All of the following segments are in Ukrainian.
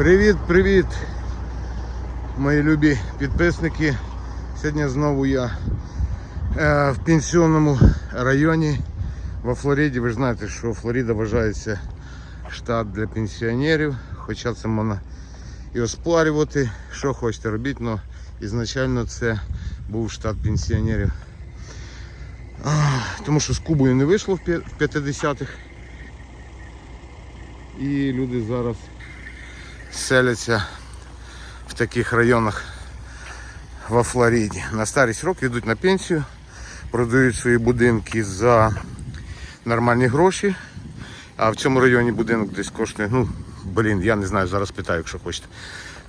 Привіт-привіт, мої любі підписники. Сьогодні знову я е, в пенсіонному районі во Флориді. Ви ж знаєте, що Флорида вважається штат для пенсіонерів. Хоча це можна і оспарювати, що хочете робити, але ізначально це був штат пенсіонерів. Тому що з Кубою не вийшло в 50-х. І люди зараз селяться в таких районах во Флориді. На старість років йдуть на пенсію, продають свої будинки за нормальні гроші. А в цьому районі будинок десь коштує, ну, блін, я не знаю, зараз питаю, якщо хочете.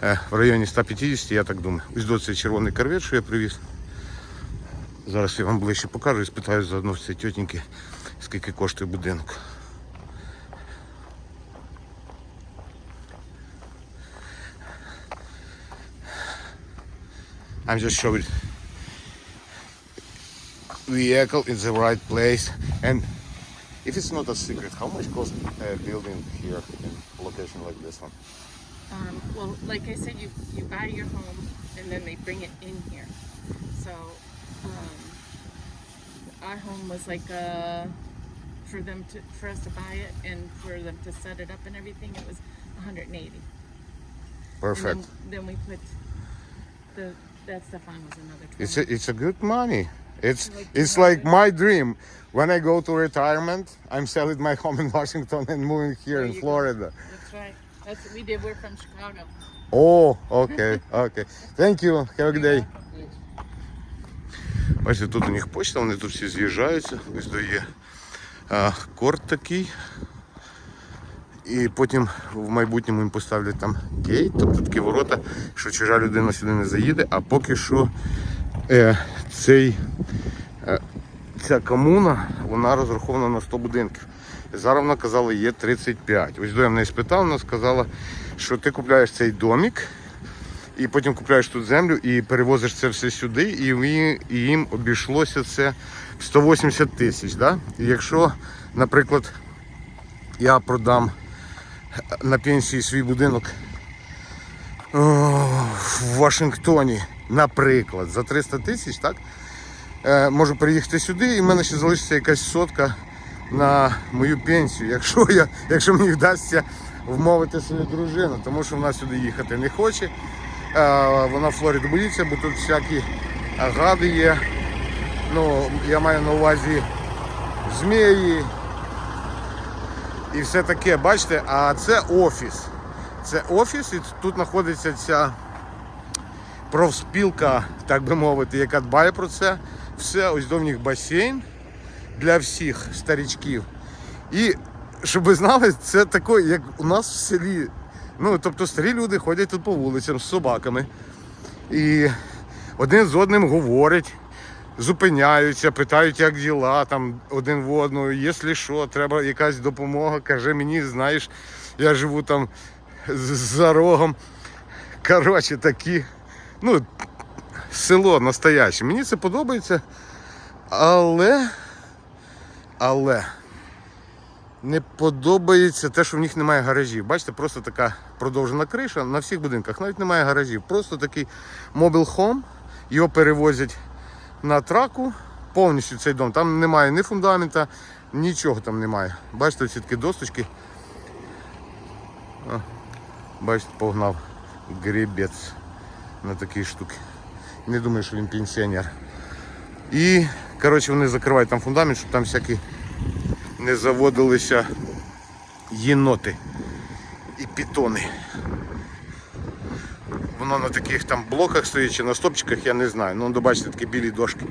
Е, В районі 150, я так думаю. Ось до цей червоний корвет, що я привіз. Зараз я вам ближче покажу і спитаю заодно в цієї тітеньки, скільки коштує будинок. I'm just showing vehicle in the right place and if it's not a secret, how much cost a building here in a location like this one? Um, well, like I said, you, you buy your home and then they bring it in here. So, um, our home was like, uh, for them to, for us to buy it and for them to set it up and everything, it was 180. Perfect. Then, then we put the, that stuff on was another 20. It's a, it's a good money. It's Like it's the like money. my dream. When I go to retirement, I'm selling my home in Washington and moving here There in you go. Florida. That's right. That's what we did. We're from Chicago. О, окей, окей. Thank you. Have a good day. Бачите, тут у них почта, вони тут всі з'їжджаються. Ось до є а, корт такий. І потім в майбутньому їм поставлять там гейт, тобто такі ворота, що чужа людина сюди не заїде, а поки що е, цей, е, ця комуна вона розрахована на 100 будинків. Зараз вона казала, є 35. Ось до я в неї спитав, вона сказала, що ти купляєш цей домик, і потім купляєш тут землю і перевозиш це все сюди, і їм обійшлося це 180 тисяч. Да? І якщо, наприклад, я продам на пенсії свій будинок о, в Вашингтоні, наприклад, за 300 тисяч, так? Е, можу приїхати сюди, і в мене ще залишиться якась сотка на мою пенсію, якщо, я, якщо мені вдасться вмовити свою дружину, тому що вона сюди їхати не хоче. Е, вона в Флориду боїться, бо тут всякі гади є. Ну, я маю на увазі змії і все таке. Бачите, а це офіс. Це офіс, і тут знаходиться ця профспілка, так би мовити, яка дбає про це. Все, ось до них басейн для всіх старічків. І щоб ви знали, це таке, як у нас в селі. Ну, тобто старі люди ходять тут по вулицям з собаками. І один з одним говорять, зупиняються, питають, як діла, там один в одного, якщо що, треба якась допомога, каже мені, знаєш, я живу там за рогом. Коротше, такі. Ну, село настояще. Мені це подобається. Але. Але. Не подобається те, що в них немає гаражів. Бачите, просто така продовжена криша на всіх будинках. Навіть немає гаражів. Просто такий home. Його перевозять на траку. Повністю цей дом. Там немає ні фундамента, нічого там немає. Бачите, ці такі досточки. Бачите, погнав гребець на такі штуки. Не думаю, що він пенсіонер. І, коротше, вони закривають там фундамент, щоб там всякі не заводилися єноти і пітони. Воно на таких там блоках стоїть чи на стопчиках, я не знаю. Ну, ну, такі білі дошки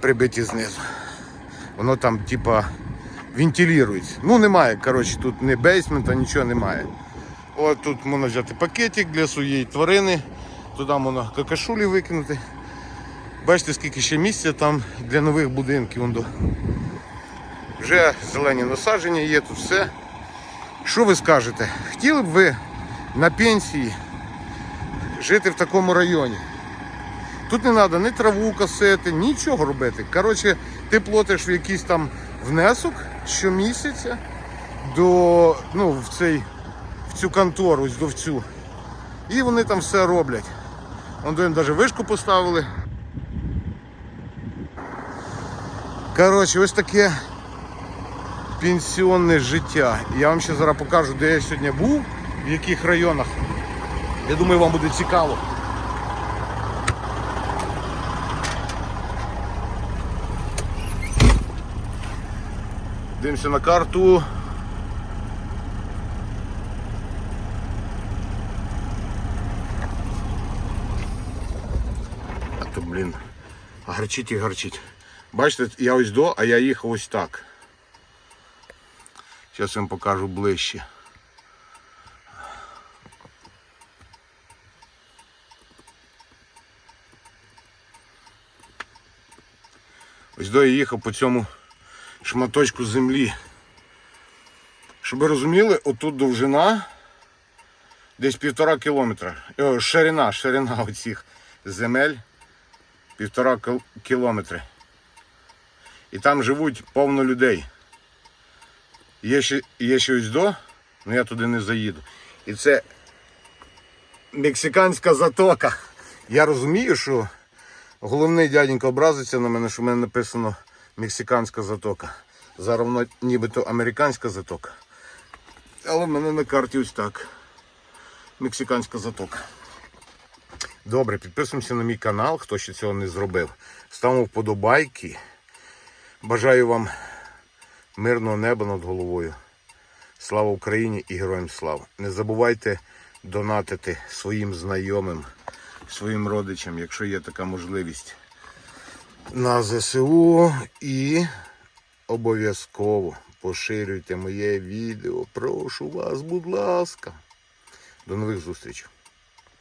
прибиті знизу. Воно там, типа, вентилюється. Ну, немає, коротше, тут ні бейсмента, нічого немає. От тут можна взяти пакетик для своєї тварини, туди можна какашулі викинути. Бачите, скільки ще місця там для нових будинків. Вже зелені насадження є, тут все. Що ви скажете? Хотіли б ви на пенсії жити в такому районі? Тут не треба ні траву косити, нічого робити. Коротше, ти платиш в якийсь там внесок щомісяця до, ну, в цей в цю контору, ось до в цю. І вони там все роблять. Вон їм навіть вишку поставили. Коротше, ось таке пенсіонне життя. Я вам ще зараз покажу, де я сьогодні був, в яких районах. Я думаю, вам буде цікаво. Дивимося на карту. А то, блін, гарчить і гарчить. Бачите, я ось до, а я їхав ось так. Зараз вам покажу ближче. Ось до я їхав по цьому шматочку землі. Щоб ви розуміли, отут довжина десь півтора кілометра. О, ширина, ширина оцих земель півтора кілометри. І там живуть повно людей. Є ще, є ще ось до, але я туди не заїду. І це мексиканська затока. Я розумію, що головний дяденько образиться на мене, що в мене написано мексиканська затока. Зараз воно нібито американська затока. Але в мене на карті ось так. Мексиканська затока. Добре, підписуємося на мій канал, хто ще цього не зробив. Ставимо вподобайки. Бажаю вам мирного неба над головою. Слава Україні і героям слава! Не забувайте донатити своїм знайомим, своїм родичам, якщо є така можливість. На ЗСУ і обов'язково поширюйте моє відео. Прошу вас, будь ласка. До нових зустрічей.